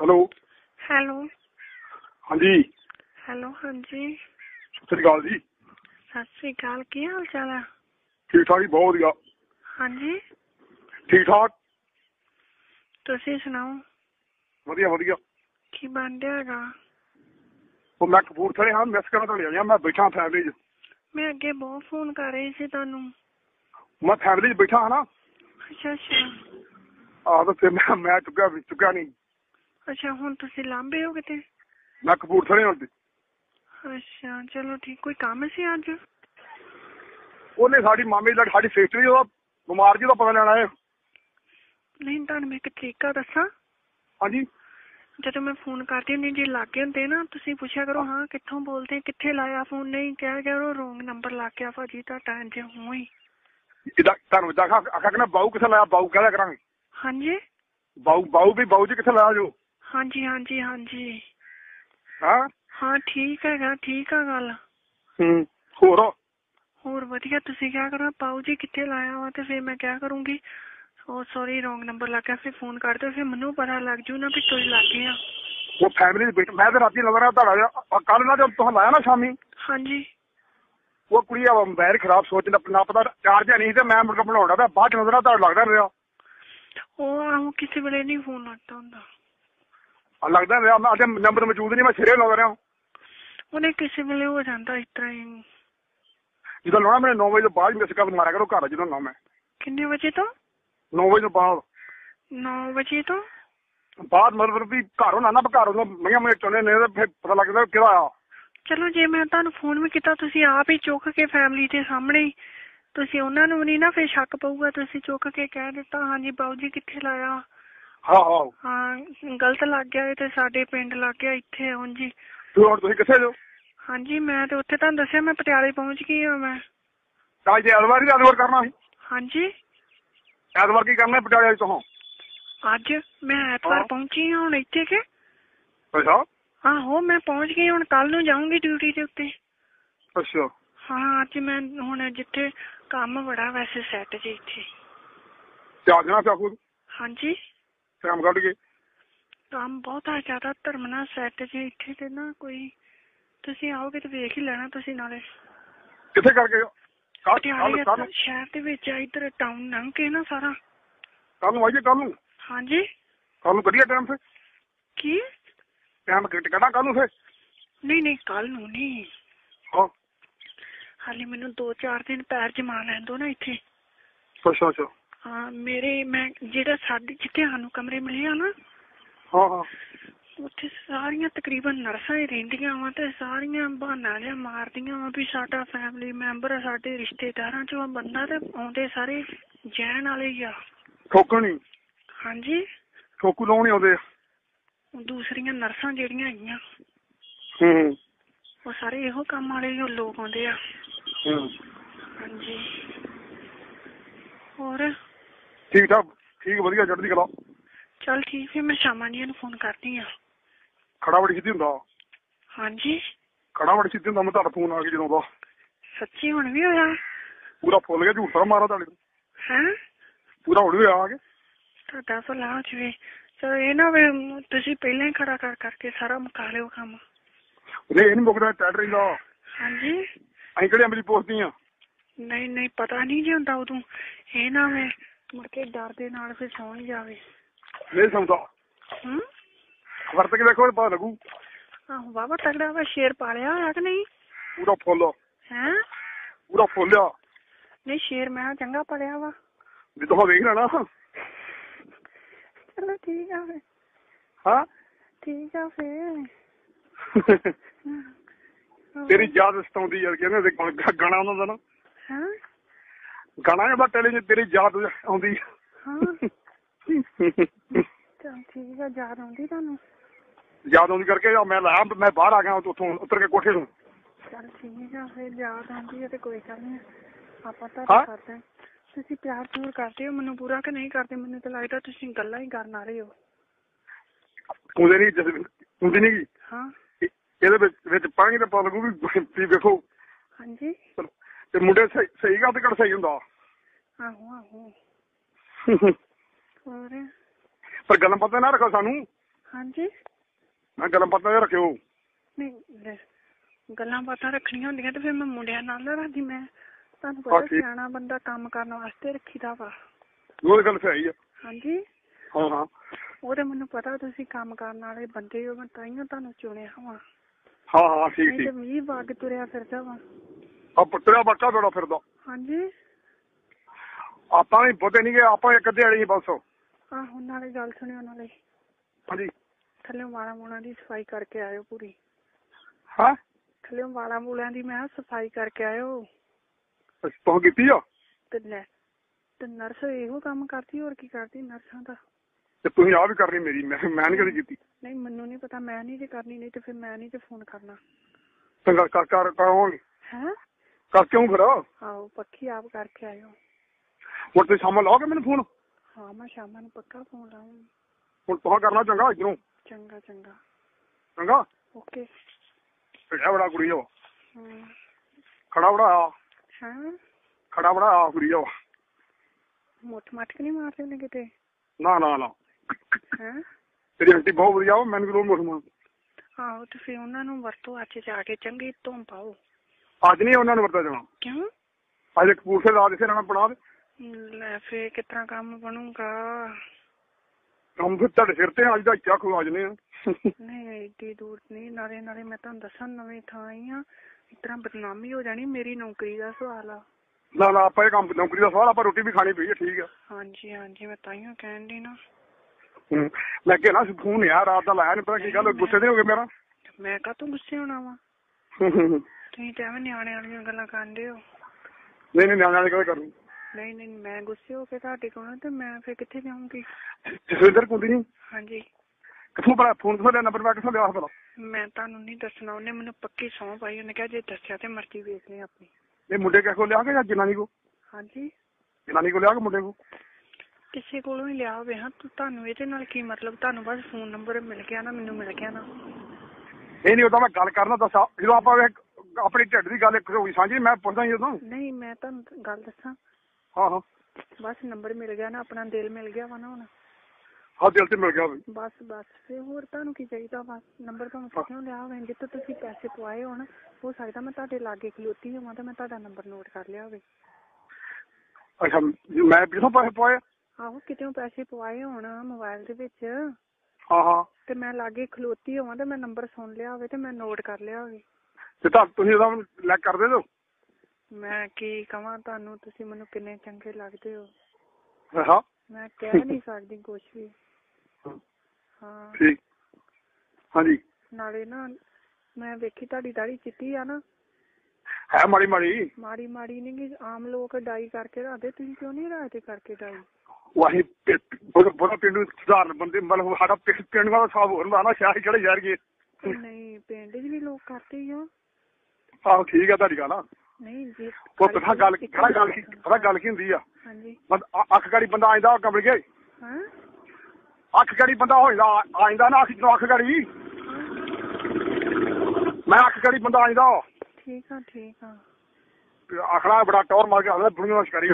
Hello. Hello. ਹਾਂਜੀ। Hello ਹਾਂਜੀ। ਸਤਿ ਸ੍ਰੀ ਅਕਾਲ ਜੀ। ਸਤਿ ਸ੍ਰੀ ਅਕਾਲ ਕੀ ਹਾਲ ਚਾਲ ਹੈ ਠੀਕ ਠਾਕ ਜੀ ਬਹੁਤ ਵਧੀਆ। ਹਾਂਜੀ। ਠੀਕ ਠਾਕ? ਤੁਸੀਂ ਸੁਣਾਓ? ਵਧੀਆ ਵਧੀਆ। ਕੀ ਬਣ ਰਿਹਾ ਹੈਗਾ? ਉਹ ਮੈਂ ਕਪੂਰਥਲੇ ਹਾਂ ਮਿਸ ਕਰਨ ਤੋਂ ਲਿਆ ਮੈਂ ਬੈਠਾ ਫੈਮਿਲੀ 'ਚ। ਮੈਂ ਅੱਗੇ ਬਹੁਤ ਫੋਨ ਕਰ ਰਹੀ ਸੀ ਤੁਹਾਨੂੰ। ਮੈਂ ਫੈਮਿਲੀ 'ਚ ਬੈਠਾ ਹਾਂ ਨਾ। ਅੱਛਾ ਅੱਛਾ। ਆਹ ਤਾਂ ਫਿਰ ਮੈਂ ਮੈਂ ਚੁੱਕਿਆ ਚੁੱਕਿਆ ਨਹੀਂ ਅੱਛਾ ਹੁਣ ਤੁਸੀਂ ਲਾਂਬੇ ਹੋ ਕਿਤੇ? ਮੈਂ ਕਪੂਰਥਲੇ ਹਾਂ ਅੱਛਾ ਚਲੋ ਠੀਕ ਕੋਈ ਕੰਮ ਸੀ ਅੱਜ? ਉਹਨੇ ਸਾਡੀ ਮਾਮੀ ਦਾ ਸਾਡੀ ਫੈਕਟਰੀ ਉਹਦਾ ਬਿਮਾਰ ਜੀ ਦਾ ਪਤਾ ਲੈਣਾ ਹੈ ਨਹੀਂ ਤੁਹਾਨੂੰ ਮੈਂ ਇੱਕ ਤਰੀਕਾ ਦੱਸਾਂ। ਹਾਂਜੀ। ਜਦੋਂ ਮੈਂ ਫੋਨ ਕਰਦੀ ਹੁੰਦੀ ਜੇ ਲਾਗੇ ਹੁੰਦੇ ਨਾ ਤੁਸੀਂ ਪੁੱਛਿਆ ਕਰੋ ਹਾਂ ਕਿੱਥੋਂ ਬੋਲਦੇ ਕਿੱਥੇ ਲਾਇਆ ਫੋਨ? ਨਹੀਂ ਕਿਹਾ ਕਰੋ ਰੋਂਗ ਨੰਬਰ ਲਾ ਕੇ ਆ ਭਾਜੀ ਤੁਹਾਡਾ ਇੰਜ ਹੋਂ ਹੀ। ਇਹਦਾ ਤੁਹਾਨੂੰ ਜਾ ਆਖਾ ਕਿ ਬਾਊ ਕਿੱਥੇ ਲਾਇਆ ਬਾਊ ਕਹਦਾ ਕਰਾਂਗੇ। ਹਾਂਜੀ। ਬਾਊ ਬਾਊ ਵੀ ਬਾਊ ਜੀ ਕਿੱਥੇ ਲਾਇਆ ਜੋ? ਹਾਂਜੀ ਹਾਂਜੀ ਹਾਂਜੀ। ਹਾਂ? ਹਾਂ ਠੀਕ ਹੈਗਾ ਠੀਕ ਆ ਗੱਲ। ਹੂੰ ਹੋਰ? ਹੋਰ ਵਧੀਆ ਤੁਸੀਂ ਕਿਆ ਕਰੋ? ਪਾਉ ਜੀ ਕਿੱਥੇ ਲਾਇਆ ਵਾ ਤੇ ਫਿਰ ਮੈਂ ਕਿਆ ਕਰੂੰਗੀ? ਉਹ ਸੌਰੀ ਰੋਂਗ ਨੰਬਰ ਲੱਗ ਗਿਆ ਫਿਰ ਫੋਨ ਕਰ ਦਿਓ ਫਿਰ ਮੈਨੂੰ ਪਤਾ ਲੱਗ ਜੂ ਨਾ ਵੀ ਤੁਸੀਂ ਲੱਗੇ ਆ। ਉਹ ਫੈਮਿਲੀ 'ਚ ਬੈਠ ਮੈਂ ਤੇ ਰਾਤੀ ਲੱਗ ਰਿਹਾ ਤੁਹਾਡਾ ਕੱਲ ਨਾ ਜਦ ਤੁਸੀਂ ਲਾਇਆ ਨਾ ਸ਼ਾਮੀ। ਹਾਂਜੀ। ਉਹ ਕੁੜੀ ਆ ਮੋਬਾਈਲ ਖਰਾਬ ਸੋਚਦਾ ਨਾ ਪਤਾ ਚਾਰਜ ਨਹੀਂ ਤੇ ਮੈਂ ਕੇ ਬਣਾਉਣਾ ਤਾਂ ਬਾਅਦ ਚ ਨਜ਼ਰ ਆ ਤੁਹਾਡਾ ਲੱਗਦਾ ਰਿਹਾ। ਉਹ ਆਹੋ ਕਿਸੇ ਵੇਲੇ ਨਹੀਂ ਫੋਨ ਲੱਗਦਾ ਹੁੰਦਾ। ਲੱਗਦਾ ਮੈਂ ਅਜੇ ਨੰਬਰ ਮੌਜੂਦ ਨਹੀਂ ਮੈਂ ਸਿਰੇ ਲੱਗ ਰਿਹਾ। ਉਹਨੇ ਕਿਸੇ ਵੇਲੇ ਹੋ ਜਾਂਦਾ ਇਸ ਤਰ੍ਹਾਂ ਹੀ। ਜਦੋਂ ਲਾਉਣਾ ਮੈਨੂੰ 9 ਵਜੇ ਤੋਂ ਬਾਅਦ ਮਿਸ ਕਾਲ ਮਾਰਿਆ ਕਰੋ ਘਰ ਜਦੋਂ ਲਾਉਣਾ ਮੈਂ। ਕਿੰਨੇ ਵਜੇ ਤੋਂ? 9 ਵਜੇ ਤੋਂ ਬਾਅਦ। 9 ਵਜੇ ਤੋਂ? ਬਾਅਦ ਮਤਲਬ ਵੀ ਘਰ ਹੋਣਾ ਨਾ ਘਰ ਉਹਨਾਂ ਮਈਆਂ ਮੇਰੇ ਚੋਨੇ ਨੇ ਤੇ ਫਿਰ ਪਤਾ ਲੱਗਦਾ ਕਿਹੜਾ ਆ। ਚਲੋ ਜੇ ਮੈਂ ਤੁਹਾਨੂੰ ਫੋਨ ਵੀ ਕੀਤਾ ਤੁਸੀਂ ਆਪ ਹੀ ਚੁੱਕ ਕੇ ਫੈਮਿਲੀ ਦੇ ਸਾਹਮਣੇ ਹੀ। ਤੁਸੀਂ ਉਹਨਾਂ ਨੂੰ ਨਹੀਂ ਨਾ ਫਿਰ ਸ਼ੱਕ ਪਊਗਾ ਤੁਸੀਂ ਚੁੱਕ ਕੇ ਕਹਿ ਦਿੱਤਾ ਹਾਂਜੀ ਬਾਊ ਜੀ ਕਿੱਥੇ ਲਾਇਆ? ਹਾਂ ਹਾਂ। ਹਾਂ ਗਲਤ ਲੱਗ ਗਿਆ ਇਹ ਤੇ ਸਾਡੇ ਪਿੰਡ ਲੱਗ ਗਿਆ ਇੱਥੇ ਹੁਣ ਜੀ। ਤੂੰ ਹੁਣ ਤੁਸੀਂ ਕਿੱਥੇ ਜੋ? ਹਾਂਜੀ ਮੈਂ ਤੇ ਉੱਥੇ ਤੁਹਾਨੂੰ ਦੱਸਿਆ ਮੈਂ ਪਟਿਆਲੇ ਪਹੁੰਚ ਗਈ ਹਾਂ ਮੈਂ। ਕਾਜ ਦੇ ਐਤਵਾਰ ਹੀ ਐਤਵਾਰ ਕਰਨਾ ਸੀ। ਹਾਂਜੀ। ਐਤਵਾਰ ਕੀ ਕਰਨਾ ਪਟਿਆਲੇ ਤੋਂ ਅੱਜ ਮੈਂ ਐਤਵਾਰ ਹਾਂ। ਪਹੁੰਚੀ ਹਾਂ ਹੁਣ ਇੱਥੇ ਕਿ? ਅੱਛਾ। ਆਹੋ ਮੈਂ ਪਹੁੰਚ ਗਈ ਹੁਣ ਕੱਲ ਨੂੰ ਜਾਊਂਗੀ ਡਿਊਟੀ ਦੇ ਉੱਤੇ। ਅੱਛਾ। ਹਾਂ ਅੱਜ ਮੈਂ ਹੁਣ ਜਿੱਥੇ ਕੰਮ ਬੜਾ ਵੈਸੇ ਸੈੱਟ ਜੀ ਇੱਥੇ। ਚਾਰ ਜਣਾ ਚਾਕੂ। ਹਾਂਜੀ। ਸ਼ਾਮ ਕੱਢ ਕੇ। ਕੰਮ ਬਹੁਤਾ ਜ਼ਿਆਦਾ ਧਰਮ ਨਾਲ ਸੈੱਟ ਜੀ ਇੱਥੇ ਤੇ ਨਾ ਕੋਈ ਤੁਸੀਂ ਆਓਗੇ ਤੇ ਵੇਖ ਹੀ ਲੈਣਾ ਤੁਸੀਂ ਨਾਲੇ। ਕਿੱਥੇ ਕਰਕੇ ਕੱਲ ਪਟਿਆਲੇ ਕੱਲ ਸ਼ਹਿਰ ਦੇ ਵਿੱਚ ਆ ਇੱਧਰ ਟਾਊਨ ਲੰਘ ਕੇ ਨਾ ਸਾਰਾ। ਕੱਲ ਨੂੰ ਆਈਏ ਕੱਲ ਨੂੰ? ਹਾਂਜੀ। ਕੱਲ ਨੂੰ ਕਰੀਏ ਟਾਈਮ ਫੇ ਕੀ? ਟਾਈਮ ਕੱਢਾ ਕੱਲ ਨੂੰ ਫੇ ਨਹੀਂ ਨਹੀਂ ਕੱਲ ਨੂੰ ਨਹੀਂ। ਹਾਂ। ਹਾਲੇ ਮੈਨੂੰ 2-4 ਦਿਨ ਪੈਰ ਜਮਾ ਲੈਣ ਦੋ ਨਾ ਇੱਥੇ। ਅੱਛਾ ਅੱਛਾ। ਹਾਂ ਮੇਰੇ ਮੈਂ ਜਿਹੜਾ ਸਾਡੇ ਜਿੱਥੇ ਸਾਨੂੰ ਕਮਰੇ ਮਿਲੇ ਆ ਨਾ ਹਾਂ ਹਾਂ। ਉੱਥੇ ਸਾਰੀਆਂ ਤਕਰੀਬਨ ਨਰਸਾਂ ਹੀ ਰਹਿੰਦੀਆਂ ਵਾ ਤੇ ਸਾਰੀਆਂ ਬਹਾਨਾ ਜਿਹਾ ਮਾਰਦੀਆਂ ਵਾ ਵੀ ਸਾਡਾ ਫੈਮਿਲੀ ਮੈਂਬਰ ਆ ਸਾਡੇ ਰਿਸ਼ਤੇਦਾਰਾਂ ਚੋਂ ਆ ਬੰਦਾ ਤੇ ਆਉਂਦੇ ਸਾਰੇ ਜੈਨ ਵਾਲੇ ਹੀ ਆ। ਠੋਕਣੀ ਹਾਂਜੀ। ਠੋਕੂ ਲਾਉਣੀ ਆਉਂਦੇ ਆ? ਦੂਸਰੀਆਂ ਨਰਸਾਂ ਜਿਹੜੀਆਂ ਹੂੰ ਹੂੰ। ਉਹ ਸਾਰੇ ਇਹੋ ਕੰਮ ਵਾਲੇ ਹੀ ਉਹ ਲੋਕ ਆਉਂਦੇ ਆ। ਹੂੰ। ਹਾਂਜੀ। ਹੋਰ? ਠੀਕ ਠਾਕ ਠੀਕ ਵਧੀਆ ਚੜ੍ਹਦੀ ਕਲਾ। ਚਲ ਠੀਕ ਹੈ ਮੈਂ ਸ਼ਾਮਾਂ ਜੀ ਨੂੰ ਫੋਨ ਕਰਦੀ ਆ ਖੜਾ ਬੜੀ ਸਿੱਧੀ ਹੁੰਦਾ। ਹਾਂਜੀ। ਖੜਾ ਬੜੀ ਸਿੱਧੀ ਹੁੰਦਾ ਮੈਂ ਤੁਹਾਡਾ ਫੋਨ ਆ ਗਿਆ ਜਦੋਂ ਦਾ। ਸੱਚੀ ਹੁਣ ਵੀ ਹੋਇਆ? ਪੂਰਾ ਫੁੱਲ ਗਿਆ ਝੂਠ ਮਾਰਾ ਤੁਹਾਡੇ ਤੋਂ। ਹੈ? ਪੂਰਾ ਹੁਣ ਵੀ ਆ ਗਿਆ। ਤੁਹਾਡਾ ਭਲਾ ਹੋ ਜਵੇ। ਚਲੋ ਇਹ ਨਾ ਵੀ ਤੁਸੀਂ ਪਹਿਲਾਂ ਹੀ ਖੜਾ ਕਰ ਕਰਕੇ ਸਾਰਾ ਮੁਕਾ ਲਿਓ ਕੰਮ। ਨਹੀਂ ਇਹ ਨਹੀਂ ਮੁੱਕਦਾ ਟੈਟ ਰਹਿੰਦਾ। ਹਾਂਜੀ। ਅਸੀਂ ਕਿਹੜੇ ਅੰਬਲੀ ਪੋਸਦੀ ਆ ਨਹੀਂ ਨਹੀਂ ਪਤਾ ਨਹੀਂ ਜੀ ਹੁੰਦਾ ਉਦੋਂ। ਇਹ ਨਾ ਵੇ ਮੁੜ ਕੇ ਡਰ ਦੇ ਨਾਲ ਫਿਰ ਸੌਂ ਹੀ ਜਾਵੇ। ਨਹੀਂ ਸਮਝਦਾ ਹੂੰ? ਵਰਤ ਕੇ ਦੇਖੋ ਪਤਾ ਲੱਗੂ। ਆਹੋ ਬਾਬਾ ਤਗੜਾ ਵਾ ਸ਼ੇਰ ਪਾਲਿਆ ਹੋਇਆ ਕਿ ਨਹੀਂ? ਪੂਰਾ ਫੁੱਲ। ਹੈ? ਪੂਰਾ ਫੁੱਲ ਆ ਨਹੀਂ ਸ਼ੇਰ ਮੈਂ ਚੰਗਾ ਪੜਿਆ ਵਾ। ਵੀ ਤੁਸੀਂ ਵੇਖ ਲੈਣਾ। ਚਲੋ ਠੀਕ ਆ ਫੇ ਹਾਂ? ਠੀਕ ਆ ਫੇ ਤੇਰੀ ਯਾਦ ਸਤਾਉਂਦੀ ਯਾਰ ਕਹਿੰਦੇ ਤੇ ਗਾਣਾ ਉਹਨਾਂ ਦਾ ਨਾ। ਗਾਣਾ ਇਹਦਾ ਟੈਲੀ ਚ ਤੇਰੀ ਯਾਦ ਆਉਂਦੀ। ਹਾਂ। ਚਲ ਠੀਕ ਆ ਯਾਦ ਆਉਂਦੀ ਤੁਹਾਨੂੰ? ਯਾਦ ਆਉਂਦੀ ਕਰਕੇ ਆ ਮੈਂ ਲਾਇਆ ਮੈਂ ਬਾਹਰ ਆ ਗਿਆ ਉੱਥੋਂ ਉਤਰ ਕੇ ਕੋਠੇ ਤੋਂ। ਚਲ ਠੀਕ ਆ ਫਿਰ ਯਾਦ ਆਉਂਦੀ ਹੈ ਤੇ ਕੋਈ ਗੱਲ ਨਹੀਂ ਆਪਾਂ ਤਾਂ ਹਾਂ? ਕਰਦੇ ਹਾਂ। ਤੁਸੀਂ ਪਿਆਰ ਜ਼ਰੂਰ ਕਰਦੇ ਹੋ ਮੈਨੂੰ ਪੂਰਾ ਕਿ ਨਹੀਂ ਕਰਦੇ? ਮੈਨੂੰ ਤਾਂ ਲੱਗਦਾ ਤੁਸੀਂ ਗੱਲਾਂ ਹੀ ਕਰਨ ਆ ਰਹੇ ਹੋ ਉਹਦੇ ਨਹੀਂ ਜਦ ਹੁੰਦੀ ਨਹੀਂ ਹਾਂ। ਇਹ- ਇਹਦੇ ਵਿੱਚ ਵਿੱਚ ਪਾਣੀ ਤਾਂ ਪਾ ਲੱਗੂ ਵੀ ਵੇਖੋ। ਹਾਂਜੀ। ਤੇ ਮੁੰਡੇ ਸਹੀ ਸਹੀ ਗੱਲ ਤੇ ਘੜ ਸਹੀ ਹੁੰਦਾ? ਆਹੋ ਆਹੋ। ਹੋਰ? ਪਰ ਗੱਲਾਂ ਪਤਾ ਨਾ ਰੱਖੋ ਸਾਨੂੰ। ਹਾਂਜੀ? ਮੈਂ ਗੱਲਾਂ ਬਾਤਾਂ ਜਿਹਾ ਰੱਖਿਓ। ਨਹੀਂ ਲੈ, ਗੱਲਾਂ ਬਾਤਾਂ ਰੱਖਣੀਆਂ ਹੁੰਦੀਆਂ ਤੇ ਫਿਰ ਮੈਂ ਮੁੰਡਿਆਂ ਨਾਲ ਨਾ ਰੱਖਦੀ ਮੈਂ ਤੁਹਾਨੂੰ ਹਾਂ, ਪਤਾ ਠੀਕ। ਸਿਆਣਾ ਬੰਦਾ ਕੰਮ ਕਰਨ ਵਾਸਤੇ ਰੱਖੀਦਾ ਵਾ। ਉਹ ਗੱਲ ਸਹੀ ਆ। ਹਾਂਜੀ? ਹਾਂ ਹਾਂ। ਉਹ ਤੇ ਮੈਨੂੰ ਪਤਾ ਤੁਸੀਂ ਕੰਮ ਕਰਨ ਵਾਲੇ ਬੰਦੇ ਹੋ ਮੈਂ ਤਾਈਓ ਤੁਹਾਨੂੰ ਚੁਣਿਆ ਵਾ। ਹਾਂ ਹਾਂ ਠੀਕ ਨਹੀਂ ਤੇ ਠੀਕ। ਵਗ ਤੁਰਿਆ ਫਿਰਦਾ ਵਾ। ਆ ਪੁੱਤਰਾ ਬੱਕਾ ਬੜਾ ਫਿਰਦਾ। ਹਾਂਜੀ? ਆਪਾਂ ਵੀ ਬਹੁਤੇ ਨਹੀਂ ਗਏ ਆਪਾਂ ਇੱਕ ਦਿਹਾੜੀ ਹੀ ਬਸ। ਆਹੋ ਨਾਲੇ ਗੱਲ ਸੁਣਿਓ ਨਾਲੇ। ਹਾਂਜੀ। ਥੱਲੇ ਵਾਲਾਂ ਮੂਲਾਂ ਦੀ ਸਫ਼ਾਈ ਕਰਕੇ ਆਇਓ ਪੂਰੀ। ਹਾਂ? ਥੱਲੇ ਵਾਲਾਂ ਮੂਲਾਂ ਦੀ ਮੈਂ ਸਫ਼ਾਈ ਕਰਕੇ ਆਇਓ। ਤੂੰ ਕੀਤੀ ਆ? ਤੇ ਲੈ ਤੇ ਨਰਸ ਇਹੋ ਕੰਮ ਕਰਦੀ ਹੋਰ ਕੀ ਕਰਦੀ ਨਰਸਾਂ ਦਾ? ਤੇ ਤੁਸੀਂ ਆ ਵੀ ਕਰਨੀ ਮੇਰੀ ਮੈਂ ਮੈਂ ਨਹੀਂ ਕਦੀ ਕੀਤੀ। ਨਹੀਂ ਮੈਨੂੰ ਨਹੀਂ ਪਤਾ ਮੈਂ ਨਹੀਂ ਜੇ ਕਰਨੀ ਨਹੀਂ ਤੇ ਫਿਰ ਮੈਂ ਨਹੀਂ ਤੇ ਫੋਨ ਕਰਨਾ। ਚੰਗਾ ਕਰ ਕਰ ਕਰਾਂਗੇ ਹੈ? ਕਰ ਕਿਉਂ ਫਿਰ? ਹੁਣ ਆਓ ਪੱਕੀ ਆਪ ਕਰਕੇ ਆਇਓ। ਤੁਸੀਂ ਸ਼ਾਮਾਂ ਲਾਓਗੇ ਮੈਨੂੰ ਫੋਨ? ਹਾਂ ਮੈਂ ਸ਼ਾਮਾਂ ਨੂੰ ਪੱਕਾ ਫੋਨ ਲਾਉਂਗੀ ਹੁਣ ਤੁਸੀਂ ਕਰਨਾ ਚੰਗਾ ਇਧਰੋਂ। ਚੰਗਾ ਚੰਗਾ। ਚੰਗਾ? ਓਕੇ। ਭੇੜਿਆ ਬੜਾ ਕੁੜੀ ਹਮ ਖੜਾ ਬੜਾ ਆ। ਹਾਂ। ਖੜਾ ਬੜਾ ਆ ਕੁੜੀ ਆ ਮੁੱਠ ਮੱਠ ਨਹੀਂ ਮਾਰਦੇ ਨੇ ਕਿਤੇ? ਨਾ ਨਾ ਨਾ। ਹੈ। ਤੇਰੀ ਆਂਟੀ ਬਹੁਤ ਵਧੀਆ ਵਾ ਮੈਨੂੰ ਕਿਉਂ ਮੁਸਲਮਾਨ ਆਹੋ ਤੇ ਫਿਰ ਉਹਨਾਂ ਨੂੰ ਵਰਤੋ ਅੱਜ ਜਾ ਕੇ ਚੰਗੀ ਧੋਂ ਪਾਓ। ਅੱਜ ਨਹੀਂ ਉਹਨਾਂ ਨੂੰ ਵਰਤਾ ਜਾਣਾ। ਕਿਉਂ? ਅੱਜ ਕਪੂਰਥੇ ਰਾਤ ਇਸੇ ਨਾਲ ਬਣਾ ਦੇ ਲੈ ਫੇਰ ਕਿਤਨਾ ਕੰਮ ਬਣੂਗਾ? ਕੰਮ ਫਿਰ ਤੁਹਾਡੇ ਸਿਰ ਤੇ ਆ, ਅੱਜ ਦਾ ਇੱਚਾ ਖਵਾ ਜਨੇ ਆ। ਨਹੀਂ ਏਡੀ ਦੂਰ ਨਹੀਂ ਨਾਲੇ ਨਾਲੇ ਮੈਂ ਤੁਹਾਨੂੰ ਦੱਸਾਂ ਨਵੇਂ ਥਾਂ ਆਈ ਆ ਤਰ੍ਹਾਂ ਬਦਨਾਮੀ ਹੋ ਜਾਣੀ ਮੇਰੀ ਨੌਕਰੀ ਦਾ ਸਵਾਲ ਆ। ਨਾ ਨਾ ਆਪਾਂ ਇਹ ਕੰਮ ਨੌਕਰੀ ਦਾ ਸਵਾਲ ਆਪਾਂ ਰੋਟੀ ਵੀ ਖਾਣੀ ਪਈ ਹੈ ਠੀਕ ਆ। ਹਾਂਜੀ ਹਾਂਜੀ ਮੈਂ ਤਾਈਓ ਕਹਿਣ ਦੀ ਨਾ। ਹੂੰ। ਮੈਂ ਕਿਹਾ ਨਾ ਫੋਨ ਯਾਰ ਰਾਤ ਦਾ ਲਾਇਆ ਨਹੀਂ ਪਤਾ ਕੀ ਗੱਲ ਗੁੱਸੇ ਦੇ ਹੋ ਗਏ ਮੇਰਾ। ਮੈਂ ਕਾਹਤੋਂ ਗੁੱਸੇ ਹੋਣਾ ਵਾ? ਨਹੀਂ ਤੁਸੀਂ ਤਾਂ ਐਵੇਂ ਨਿਆਣੇ ਵਾਲੀਆਂ ਗੱਲਾਂ ਕਰਦੇ ਹੋ। ਨਹੀਂ ਨਿਆਣਿਆਂ ਵਾਲੀ ਗੱਲ ਕਰਨੀ। ਨਹੀਂ ਨਹੀਂ ਮੈਂ ਗੁੱਸੇ ਹੋ ਕੇ ਤੁਹਾਡੇ ਕੋਲ ਤੇ ਮੈਂ ਫੇਰ ਕਿੱਥੇ ਜਾਊਂਗੀ? ਜਸਵਿੰਦਰ ਕੁੰਦੀ ਨਹੀਂ ਹਾਂਜੀ। ਕਿੱਥੋਂ ਬੜਾ ਫੋਨ ਕਿੱਥੋਂ ਲਿਆ ਨੰਬਰ ਮੈਂ ਕਿੱਥੋਂ ਲਿਆ ਭਲਾ? ਮੈਂ ਤੁਹਾਨੂੰ ਨਹੀਂ ਦੱਸਣਾ ਉਹਨੇ ਮੈਨੂੰ ਪੱਕੀ ਸਹੁੰ ਪਾਈ ਉਹਨੇ ਕਿਹਾ ਜੇ ਦੱਸਿਆ ਤੇ ਮਰਜ਼ੀ ਲਈ ਆਪਣੀ। ਇਹ ਮੁੰਡੇ ਕਿਹ ਕੋ ਲਿਆ ਕੇ ਜਾਂ ਜਨਾਨੀ ਕੋ ਹਾਂਜੀ। ਜਨਾਨੀ ਕੋ ਲਿਆ ਕੇ ਮੁੰਡੇ ਕੋ ਕਿਸੇ ਕੋਲੋਂ ਹੀ ਲਿਆ ਹੋਵੇ ਹਾਂ ਤੂੰ ਤੁਹਾਨੂੰ ਇਹਦੇ ਨਾਲ ਕੀ ਮਤਲਬ? ਤੁਹਾਨੂੰ ਬਸ ਫੋਨ ਨੰਬਰ ਮਿਲ ਗਿਆ ਨਾ ਮੈਨੂੰ ਮਿਲ ਗਿਆ ਨਾ। ਇਹ ਨਹੀਂ ਉਹਦਾ ਮੈਂ ਗੱਲ ਕਰਨਾ ਦੱਸਾਂ ਜਦੋਂ ਆਪਾਂ ਆਪਣੀ ਢਿੱਡ ਦੀ ਗੱਲ ਇੱਕ ਹੋਈ ਸਾਂਝੀ ਮੈਂ ਪੁੱਛਦਾ ਹੀ ਉਦੋਂ। ਨਹੀਂ ਮੈਂ ਤੁਹਾਨੂੰ ਗੱਲ ਦੱਸਾਂ। ਬਸ ਨੰਬਰ ਮਿਲ ਗਿਆ ਨਾ ਆਪਣਾ ਦਿਲ ਮਿਲ ਗਿਆ ਵਾ ਨਾ ਹੁਣ। ਹਾਂ ਦਿਲ ਤੇ ਮਿਲ ਗਿਆ ਵੀ। ਬਸ ਬਸ। ਫੇ ਹੋਰ ਤੁਹਾਨੂੰ ਕੀ ਚਾਹੀਦਾ ਬਸ ਨੰਬਰ ਤੁਹਾਨੂੰ ਕਿੱਥੋਂ ਲਿਆ ਹੋਵੇ? ਜਿੱਥੇ ਤੁਸੀਂ ਪੈਸੇ ਪਵਾਏ ਹੋਣ ਹੋ ਸਕਦਾ ਮੈਂ ਤੁਹਾਡੇ ਲਾਗੇ ਖਲੋਤੀ ਹੋਵਾਂ ਤੇ ਮੈਂ ਤੁਹਾਡਾ ਨੰਬਰ ਨੋਟ ਕਰ ਲਿਆ ਹੋਵੇ। ਅੱਛਾ ਮੈਂ ਕਿਥੋਂ ਪੈਸੇ ਪਾਏ ਆਹੋ ਕਿਤੇੋਂ ਪੈਸੇ ਪਵਾਏ ਹੋਣ ਮੋਬਾਈਲ ਦੇ ਵਿੱਚ। ਹਾਂ ਹਾਂ। ਤੇ ਮੈਂ ਲਾਗੇ ਖਲੋਤੀ ਹੋਵਾਂ ਤੇ ਮੈਂ ਨੰਬਰ ਸੁਣ ਲਿਆ ਹੋਵੇ ਤੇ ਮੈਂ ਨੋਟ ਕਰ ਲਿਆ ਹੋਵੇ। ਤੇ ਤਾਂ ਤੁਸੀਂ ਉਹਦਾ ਲੈ ਕਰ ਦੇ ਦਿਓ। ਮੈਂ ਕੀ ਕਵਾਂ ਤੁਹਾਨੂੰ ਤੁਸੀਂ ਮੈਨੂੰ ਕਿੰਨੇ ਚੰਗੇ ਲੱਗਦੇ ਹੋ। ਹਾਂ। ਮੈਂ ਕਹਿ ਨਹੀਂ ਸਕਦੀ ਕੁਝ ਵੀ। ਹਾਂ। ਠੀਕ। ਹਾਂਜੀ। ਨਾਲੇ ਨਾ ਮੈਂ ਵੇਖੀ ਤੁਹਾਡੀ ਦਾੜੀ ਚਿੱਟੀ ਆ ਨਾ। ਹੈ ਮਾੜੀ ਮਾੜੀ। ਮਾੜੀ ਮਾੜੀ ਨਹੀਂ ਕਿ ਆਮ ਲੋਕ ਡਾਈ ਕਰਕੇ ਰੱਖਦੇ ਤੁਸੀਂ ਕਿਉਂ ਨਹੀਂ ਰੱਖਦੇ ਕਰਕੇ ਡਾਈ? ਅਸੀਂ ਬੜਾ ਪਿੰਡੂ ਸਧਾਰਨ ਬੰਦੇ ਮਤਲਬ ਸਾਡਾ ਪਿੰਡ ਵਾਲਾ ਸਾਬ ਹੋਰ ਨਾ ਸ਼ਹਿਰ ਕਿਹੜੇ ਯਾਰ ਗਏ ਨਹੀਂ ਪਿੰਡ 'ਚ ਵੀ ਲੋਕ ਕਰਦੇ ਹੀ ਆ। ਆਹੋ ਠੀਕ ਆ ਤੁਹਾਡੀ ਗੱਲ ਆ। ਨਹੀਂ ਜੀ ਉਹ ਪਤਾ ਗੱਲ ਪਤਾ ਗੱਲ ਕੀ ਪਤਾ ਗੱਲ ਕੀ ਹੁੰਦੀ ਆ? ਹਾਂਜੀ। ਮਤ ਅੱਖ ਗਾੜੀ ਬੰਦਾ ਹਾਂ। ਅੱਖ ਗਾੜੀ ਬੰਦਾ ਹੋ ਜਾਂਦਾ ਆਇਂਦਾ ਨਾ ਅੱਖ ਅੱਖ ਗਾੜੀ? ਮੈਂ ਅੱਖ ਗਾੜੀ ਬੰਦਾ ਆਇਂਦਾ। ਠੀਕ ਆ ਠੀਕ ਆ। ਬੜਾ ਟੌਰ ਮਾਰ ਕੇ ਆਉਂਦਾ ਬੁੜੀਆਂ ਦਾ ਸ਼ਿਕਾਰੀ